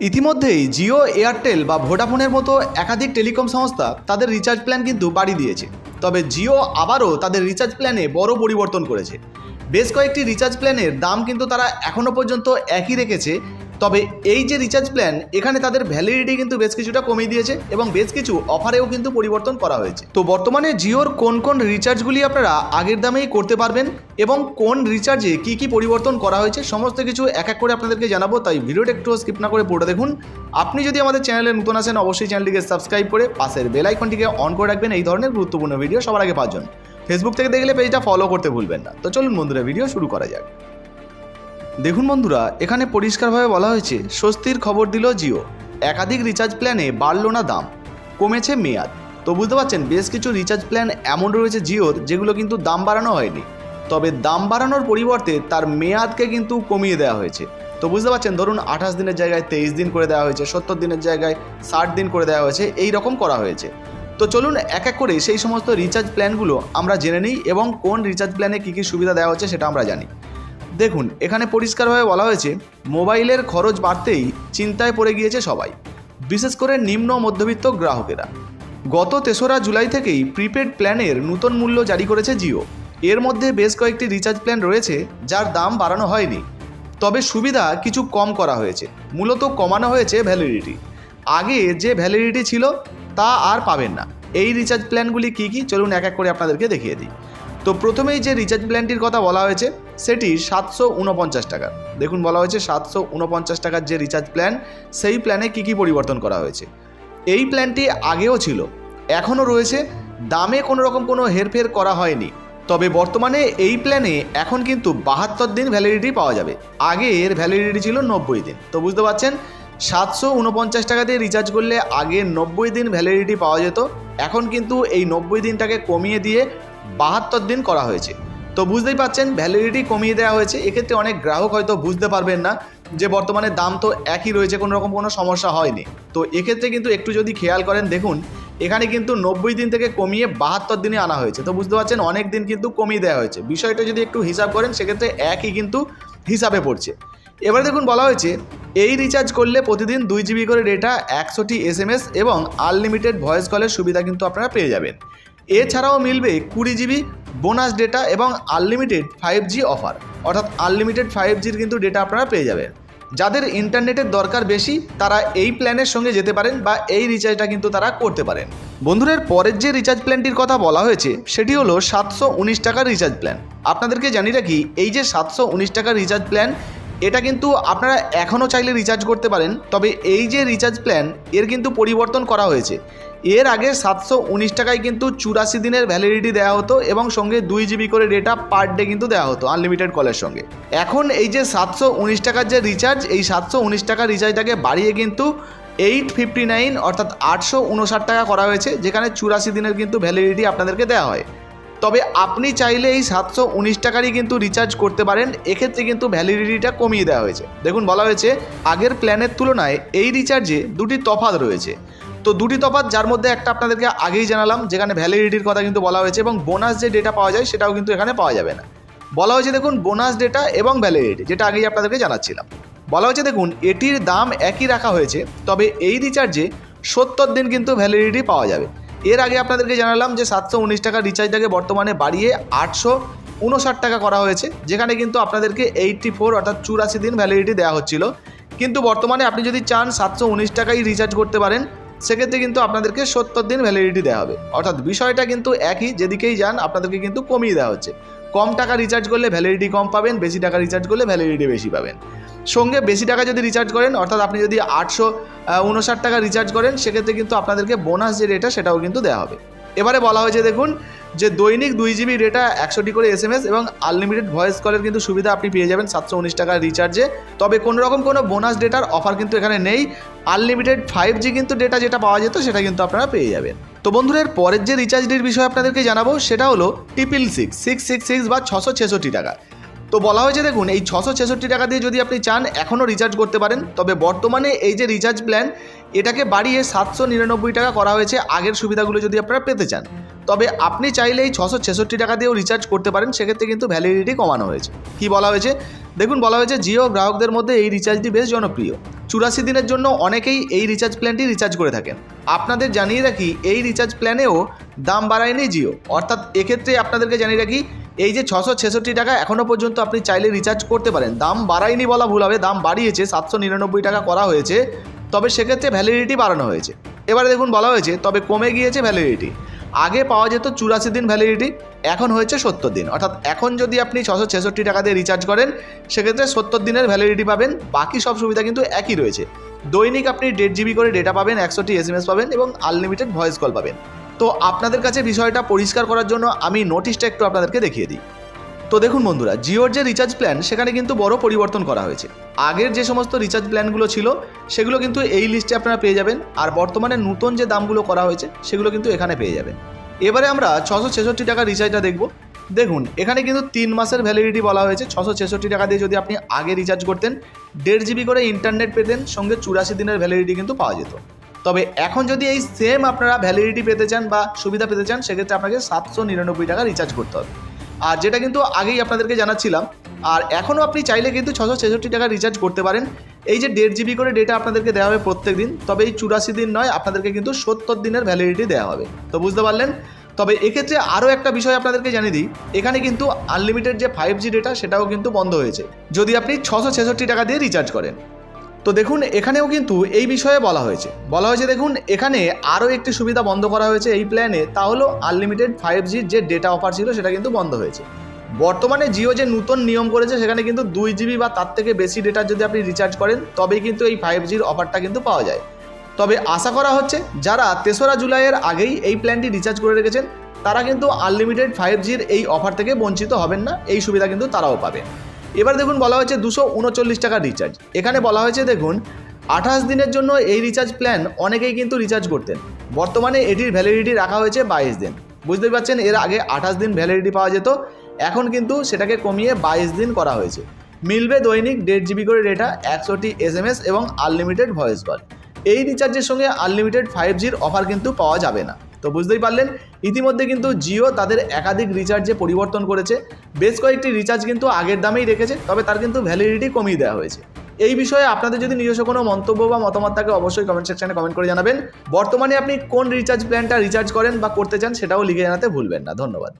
ইতিমধ্যেই জিও, এয়ারটেল বা ভোডাফোনের মতো একাধিক টেলিকম সংস্থা তাদের রিচার্জ প্ল্যান কিন্তু বাড়িয়ে দিয়েছে। তবে জিও আবারও তাদের রিচার্জ প্ল্যানে বড় পরিবর্তন করেছে। বেশ কয়েকটি রিচার্জ প্ল্যানের দাম কিন্তু তারা এখনও পর্যন্ত একই রেখেছে তবে এই যে রিচার্জ প্ল্যান এখানে তাদের ভ্যালিডিটি কিন্তু বেশ কিছুটা কমিয়ে দিয়েছে এবং বেশ কিছু অফারেও কিন্তু পরিবর্তন করা হয়েছে। তো বর্তমানে জিওর কোন কোন রিচার্জগুলি আপনারা আগের দামেই করতে পারবেন এবং কোন রিচার্জে কি কি পরিবর্তন করা হয়েছে, সমস্ত কিছু এক এক করে আপনাদেরকে জানাব। তাই ভিডিওটা একটু স্কিপ না করে পুরোটা দেখুন। আপনি যদি আমাদের চ্যানেলে নতুন আসেন, অবশ্যই চ্যানেলটিকে সাবস্ক্রাইব করে পাশের বেল আইকনটিকে অন করে রাখবেন। এই ধরনের গুরুত্বপূর্ণ ভিডিও সবার আগে জন্য। ফেসবুক থেকে দেখলে পেজটা ফলো করতে ভুলবেন না। তো চলুন বন্ধুরা ভিডিও শুরু করা যাক। দেখুন বন্ধুরা, এখানে পরিষ্কারভাবে বলা হয়েছে, স্বস্তির খবর দিল জিও। একাধিক রিচার্জ প্ল্যানে বাড়লো না দাম, কমেছে মেয়াদ। তো বুঝতে পারছেন, বেশ কিছু রিচার্জ প্ল্যান এমন রয়েছে জিওর, যেগুলো কিন্তু দাম বাড়ানো হয়নি। তবে দাম বাড়ানোর পরিবর্তে তার মেয়াদকে কিন্তু কমিয়ে দেওয়া হয়েছে। তো বুঝতে পারছেন, ধরুন আঠাশ দিনের জায়গায় তেইশ দিন করে দেওয়া হয়েছে, সত্তর দিনের জায়গায় ষাট দিন করে দেওয়া হয়েছে এই রকম করা হয়েছে। তো চলুন এক এক করে সেই সমস্ত রিচার্জ প্ল্যানগুলো আমরা জেনে নিই এবং কোন রিচার্জ প্ল্যানে কী কী সুবিধা দেওয়া হচ্ছে সেটা আমরা জানি। দেখুন, এখানে পরিষ্কারভাবে বলা হয়েছে, মোবাইলের খরচ বাড়তেই চিন্তায় পড়ে গিয়েছে সবাই, বিশেষ করে নিম্ন মধ্যবিত্ত গ্রাহকেরা। গত তেসরা জুলাই থেকেই প্রিপেড প্ল্যানের নতুন মূল্য জারি করেছে জিও। এর মধ্যে বেশ কয়েকটি রিচার্জ প্ল্যান রয়েছে, যার দাম বাড়ানো হয়নি। তবে সুবিধা কিছু কম করা হয়েছে, মূলত কমানো হয়েছে ভ্যালিডিটি। আগে যে ভ্যালিডিটি ছিল, তা আর পাবেন না। এই রিচার্জ প্ল্যানগুলি কী কী? চলুন এক এক করে আপনাদেরকে দেখিয়ে দিই। তো প্রথমেই যে রিচার্জ প্ল্যানটির কথা বলা হয়েছে, সেটি সাতশো উনপঞ্চাশ টাকার। দেখুন, বলা হয়েছে সাতশো উনপঞ্চাশ টাকার যে রিচার্জ প্ল্যান, সেই প্ল্যানে কী কী পরিবর্তন করা হয়েছে। এই প্ল্যানটি আগেও ছিল। এখনও রয়েছে। দামে কোনো রকম কোনো হেরফের করা হয়নি। তবে বর্তমানে এই প্ল্যানে এখন কিন্তু বাহাত্তর দিন ভ্যালিডিটি পাওয়া যাবে। আগে এর ভ্যালিডিটি ছিল নব্বই দিন। তো বুঝতে পারছেন? সাতশো উনপঞ্চাশ টাকা দিয়ে রিচার্জ করলে আগে নব্বই দিন ভ্যালিডিটি পাওয়া যেত। এখন কিন্তু এই নব্বই দিনটাকে কমিয়ে দিয়ে বাহাত্তর দিন করা হয়েছে। তো বুঝতেই পাচ্ছেন ভ্যালিডিটি কমিয়ে দেওয়া হয়েছে। এক্ষেত্রে অনেক গ্রাহক হয়তো বুঝতে পারবেন না যে বর্তমানে দাম তো একই রয়েছে কোনো রকম কোনো সমস্যা হয়নি। তো এক্ষেত্রে কিন্তু একটু যদি খেয়াল করেন, দেখুন, এখানে কিন্তু নব্বই দিন থেকে কমিয়ে বাহাত্তর দিনে আনা হয়েছে। তো বুঝতে পারছেন, অনেক দিন কিন্তু কমিয়ে দেওয়া হয়েছে। বিষয়টা যদি একটু হিসাব করেন, সেক্ষেত্রে একই কিন্তু হিসাবে পড়ছে। এবার দেখুন, বলা হয়েছে, এই রিচার্জ করলে প্রতিদিন দুই জিবি করে ডেটা একশোটি এস এবং আনলিমিটেড ভয়েস কলের সুবিধা কিন্তু আপনারা পেয়ে যাবেন। এছাড়াও মিলবে কুড়ি জিবি বোনাস ডেটা এবং আনলিমিটেড ফাইভ জি অফার। অর্থাৎ আনলিমিটেড ফাইভ জির কিন্তু ডেটা আপনারা পেয়ে যাবেন। যাদের ইন্টারনেটের দরকার বেশি, তারা এই প্ল্যানের সঙ্গে যেতে পারেন বা এই রিচার্জটা কিন্তু তারা করতে পারেন। বন্ধুদের পরের যে রিচার্জ প্ল্যানটির কথা বলা হয়েছে, সেটি হলো সাতশো উনিশ টাকার রিচার্জ প্ল্যান। আপনাদেরকে জানি রাখি, এই যে সাতশো উনিশ টাকার রিচার্জ প্ল্যান, এটা কিন্তু আপনারা এখনও চাইলে রিচার্জ করতে পারেন, তবে এই যে রিচার্জ প্ল্যান, এর কিন্তু পরিবর্তন করা হয়েছে। এর আগে সাতশো উনিশ টাকায় কিন্তু চুরাশি দিনের ভ্যালিডিটি দেওয়া হতো এবং সঙ্গে দুই জিবি করে ডেটা পার ডে কিন্তু দেওয়া হতো আনলিমিটেড কলের সঙ্গে। এখন এই যে সাতশো উনিশ টাকার যে রিচার্জ এই সাতশো উনিশ টাকার রিচার্জটাকে বাড়িয়ে কিন্তু এইট ফিফটি নাইন অর্থাৎ আটশো উনষাট টাকা করা হয়েছে, যেখানে চুরাশি দিনের কিন্তু ভ্যালিডিটি আপনাদেরকে দেওয়া হয়। তবে আপনি চাইলে এই সাতশো উনিশ টাকারই কিন্তু রিচার্জ করতে পারেন, এক্ষেত্রে কিন্তু ভ্যালিডিটিটা কমিয়ে দেওয়া হয়েছে। দেখুন, বলা হয়েছে, আগের প্ল্যানের তুলনায় এই রিচার্জে দুটি তফাৎ রয়েছে। তো দুটি তফাৎ, যার মধ্যে একটা আপনাদেরকে আগেই জানালাম, যেখানে ভ্যালিডিটির কথা কিন্তু বলা হয়েছে এবং বোনাস যে ডেটা পাওয়া যায়, সেটাও কিন্তু এখানে পাওয়া যাবে না। বলা হয়েছে দেখুন বোনাস ডেটা এবং ভ্যালিডিটি যেটা আগেই আপনাদেরকে জানাচ্ছিলাম। বলা হয়েছে দেখুন, এটির দাম একই রাখা হয়েছে, তবে এই রিচার্জে সত্তর দিন কিন্তু ভ্যালিডিটি পাওয়া যাবে। এর আগে আপনাদেরকে জানালাম যে সাতশো উনিশ টাকার রিচার্জটাকে বর্তমানে বাড়িয়ে আটশো উনষাট টাকা করা হয়েছে, যেখানে কিন্তু আপনাদেরকে এইটটি ফোর অর্থাৎ চুরাশি দিন ভ্যালিডিটি দেওয়া হচ্ছিল। কিন্তু বর্তমানে আপনি যদি চান সাতশো উনিশ টাকাই রিচার্জ করতে পারেন সেক্ষেত্রে কিন্তু আপনাদেরকে সত্তর দিন ভ্যালিডিটি দেওয়া হবে। অর্থাৎ বিষয়টা কিন্তু একই, যেদিকেই যান আপনাদেরকে কিন্তু কমিয়ে দেওয়া হচ্ছে। কম টাকা রিচার্জ করলে ভ্যালিডিটি কম পাবেন, বেশি টাকা রিচার্জ করলে ভ্যালিডিটি বেশি পাবেন। সঙ্গে বেশি টাকা যদি রিচার্জ করেন, অর্থাৎ আপনি যদি আটশো উনষাট টাকা রিচার্জ করেন, সেক্ষেত্রে কিন্তু আপনাদেরকে বোনাস যে রেটা সেটাও কিন্তু দেওয়া হবে। এবারে বলা হয়েছে দেখুন যে দৈনিক দুই জিবি ডেটা একশোটি করে এস এম এস এবং আনলিমিটেড ভয়েস কলের কিন্তু সুবিধা আপনি পেয়ে যাবেন সাতশো উনিশ টাকার রিচার্জে তবে কোনো রকম কোনো বোনাস ডেটার অফার কিন্তু এখানে নেই। আনলিমিটেড ফাইভ জি কিন্তু ডেটা যেটা পাওয়া যেত, সেটা কিন্তু আপনারা পেয়ে যাবেন। তো বন্ধুদের পরের যে রিচার্জ রিচার্জটির বিষয়ে আপনাদেরকে জানাব, সেটা হলো triple six six six six বা ছশো ছেষট্টি টাকা। তো বলা হয়েছে দেখুন, এই ছশো ছেষট্টি টাকা দিয়ে যদি আপনি চান, এখনও রিচার্জ করতে পারেন। তবে বর্তমানে এই যে রিচার্জ প্ল্যান এটাকে বাড়িয়ে সাতশো নিরানব্বই টাকা করা হয়েছে আগের সুবিধাগুলো যদি আপনারা পেতে চান। তবে আপনি চাইলে এই ছশো ছেষট্টি টাকা দিয়েও রিচার্জ করতে পারেন, সেক্ষেত্রে কিন্তু ভ্যালিডিটি কমানো হয়েছে। কি বলা হয়েছে? দেখুন, বলা হয়েছে জিও গ্রাহকদের মধ্যে এই রিচার্জটি বেশ জনপ্রিয়। চুরাশি দিনের জন্য অনেকেই এই রিচার্জ প্ল্যানটি রিচার্জ করে থাকেন। আপনাদের জানিয়ে রাখি, এই রিচার্জ প্ল্যানেও দাম বাড়ায়নি জিও। অর্থাৎ এক্ষেত্রে আপনাদেরকে জানিয়ে রাখি এই যে ছশো ছেষট্টি টাকা এখনও পর্যন্ত আপনি চাইলে রিচার্জ করতে পারেন। দাম বাড়ায়নি বলা ভুল হবে, দাম বাড়িয়েছে, সাতশো নিরানব্বই টাকা করা হয়েছে, তবে সেক্ষেত্রে ভ্যালিডিটি বাড়ানো হয়েছে। এবারে দেখুন বলা হয়েছে, তবে কমে গিয়েছে ভ্যালিডিটি আগে পাওয়া যেত চুরাশি দিন ভ্যালিডিটি এখন হয়েছে সত্তর দিন। অর্থাৎ এখন যদি আপনি ছশো ছেষট্টি টাকা দিয়ে রিচার্জ করেন, সেক্ষেত্রে সত্তর দিনের ভ্যালিডিটি পাবেন, বাকি সব সুবিধা কিন্তু একই রয়েছে। দৈনিক আপনি দেড় জিবি করে ডেটা পাবেন, একশোটি এস পাবেন এবং আনলিমিটেড ভয়েস কল পাবেন। তো আপনাদের কাছে বিষয়টা পরিষ্কার করার জন্য আমি নোটিশটা একটু আপনাদেরকে দেখিয়ে দিই। তো দেখুন বন্ধুরা, জিওর যে রিচার্জ প্ল্যান সেখানে কিন্তু বড় পরিবর্তন করা হয়েছে। আগের যে সমস্ত রিচার্জ প্ল্যানগুলো ছিল, সেগুলো কিন্তু এই লিস্টে আপনারা পেয়ে যাবেন। আর বর্তমানে নতুন যে দামগুলো করা হয়েছে, সেগুলো কিন্তু এখানে পেয়ে যাবেন। এবারে আমরা ছশো ছেষট্টি টাকার রিচার্জটা দেখব। দেখুন, এখানে কিন্তু তিন মাসের ভ্যালিডিটি বলা হয়েছে। ছশো ছেষট্টি টাকা দিয়ে যদি আপনি আগে রিচার্জ করতেন, দেড় জিবি করে ইন্টারনেট পেতেন, সঙ্গে চুরাশি দিনের ভ্যালিডিটি কিন্তু পাওয়া যেত। তবে এখন যদি এই সেম আপনারা ভ্যালিডিটি পেতে চান বা সুবিধা পেতে চান, সেক্ষেত্রে আপনাকে সাতশো নিরানব্বই টাকা রিচার্জ করতে হবে। আর যেটা কিন্তু আগেই আপনাদেরকে জানাচ্ছিলাম, আর এখনও আপনি চাইলে কিন্তু ছশো ছেষট্টি টাকা রিচার্জ করতে পারেন। এই যে দেড় জিবি করে ডেটা আপনাদেরকে দেওয়া হবে প্রত্যেক দিন তবে এই চুরাশি দিন নয়, আপনাদেরকে কিন্তু সত্তর দিনের ভ্যালিডিটি দেওয়া হবে। তো বুঝতে পারলেন? তবে এক্ষেত্রে আরও একটা বিষয় আপনাদেরকে জানিয়ে দিই, এখানে কিন্তু আনলিমিটেড যে ফাইভ জি ডেটা সেটাও কিন্তু বন্ধ হয়েছে। যদি আপনি ছশো ছেষট্টি টাকা দিয়ে রিচার্জ করেন তো দেখুন, এখানেও কিন্তু এই বিষয়ে বলা হয়েছে। বলা হয়েছে, দেখুন, এখানে আরও একটি সুবিধা বন্ধ করা হয়েছে এই প্ল্যানে তা হলো আনলিমিটেড ফাইভ জির যে ডেটা অফার ছিল, সেটা কিন্তু বন্ধ হয়েছে। বর্তমানে জিও যে নতুন নিয়ম করেছে, সেখানে কিন্তু দুই জিবি বা তার থেকে বেশি ডেটা যদি আপনি রিচার্জ করেন, তবেই কিন্তু এই ফাইভ জির অফারটা কিন্তু পাওয়া যায়। তবে আশা করা হচ্ছে, যারা তেসরা জুলাইয়ের আগেই এই প্ল্যানটি রিচার্জ করে রেখেছেন, তারা কিন্তু আনলিমিটেড ফাইভ জির এই অফার থেকে বঞ্চিত হবেন না, এই সুবিধা কিন্তু তারাও পাবে। এবার দেখুন বলা হয়েছে দুশো উনচল্লিশ টাকা রিচার্জ এখানে বলা হয়েছে দেখুন, আঠাশ দিনের জন্য এই রিচার্জ প্ল্যান অনেকেই কিন্তু রিচার্জ করতেন। বর্তমানে এটির ভ্যালিডিটি রাখা হয়েছে বাইশ দিন। বুঝতেই পারছেন, এর আগে আঠাশ দিন ভ্যালিডিটি পাওয়া যেত, এখন কিন্তু সেটাকে কমিয়ে বাইশ দিন করা হয়েছে। মিলবে দৈনিক দেড় জিবি করে ডেটা একশোটি এস এম এস এবং আনলিমিটেড ভয়েস কল এই রিচার্জের সঙ্গে আনলিমিটেড ফাইভ জির অফার কিন্তু পাওয়া যাবে না। তো বুঝতেই পারলেন, ইতিমধ্যে কিন্তু জিও তাদের একাধিক রিচার্জে পরিবর্তন করেছে। বেশ কয়েকটি রিচার্জ কিন্তু আগের দামেই রেখেছে, তবে তার কিন্তু ভ্যালিডিটি কমিয়ে দেওয়া হয়েছে। এই বিষয়ে আপনাদের যদি নিজস্ব কোনো মন্তব্য বা মতামত থাকে, অবশ্যই কমেন্ট সেকশানে কমেন্ট করে জানাবেন। বর্তমানে আপনি কোন রিচার্জ প্ল্যানটা রিচার্জ করেন বা করতে চান, সেটাও লিখে জানাতে ভুলবেন না। ধন্যবাদ।